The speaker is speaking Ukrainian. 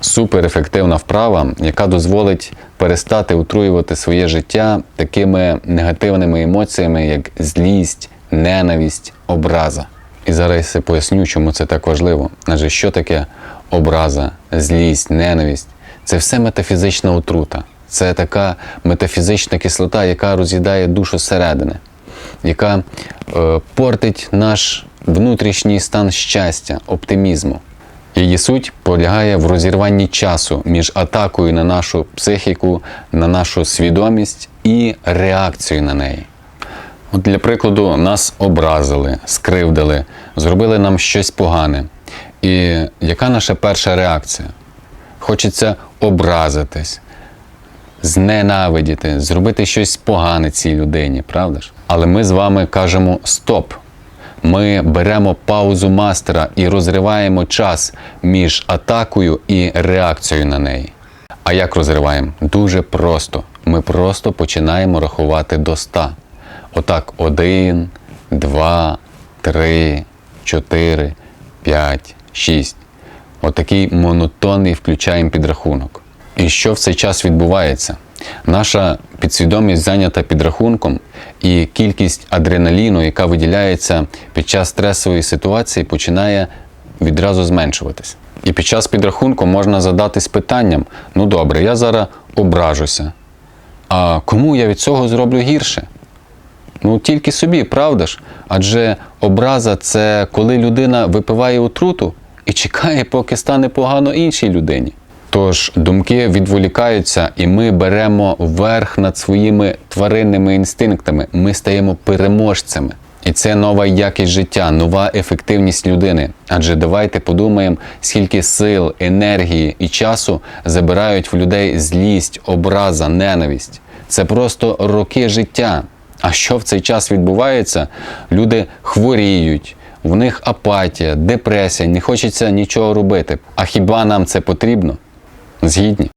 суперефективна вправа, яка дозволить перестати отруювати своє життя такими негативними емоціями, як злість, ненависть, образа. І зараз я поясню, чому це так важливо. Адже що таке образа, злість, ненависть? Це все метафізична отрута. Це така метафізична кислота, яка роз'їдає душу зсередини, яка е, портить наш внутрішній стан щастя, оптимізму. Її суть полягає в розірванні часу між атакою на нашу психіку, на нашу свідомість і реакцією на неї. От для прикладу, нас образили, скривдили, зробили нам щось погане. І яка наша перша реакція? Хочеться образитись, зненавидіти, зробити щось погане цій людині, правда ж? Але ми з вами кажемо стоп. Ми беремо паузу мастера і розриваємо час між атакою і реакцією на неї. А як розриваємо? Дуже просто. Ми просто починаємо рахувати до 100. Отак, один, два, три, чотири, п'ять, шість. Отакий монотонний включаємо підрахунок. І що в цей час відбувається? Наша підсвідомість зайнята підрахунком, і кількість адреналіну, яка виділяється під час стресової ситуації, починає відразу зменшуватись. І під час підрахунку можна задатись питанням: ну добре, я зараз ображуся. А кому я від цього зроблю гірше? Ну тільки собі, правда ж? Адже образа це коли людина випиває отруту і чекає, поки стане погано іншій людині. Тож думки відволікаються, і ми беремо верх над своїми тваринними інстинктами. Ми стаємо переможцями. І це нова якість життя, нова ефективність людини. Адже давайте подумаємо, скільки сил, енергії і часу забирають в людей злість, образа, ненависть. Це просто роки життя. А що в цей час відбувається? Люди хворіють, в них апатія, депресія, не хочеться нічого робити. А хіба нам це потрібно? Згідні?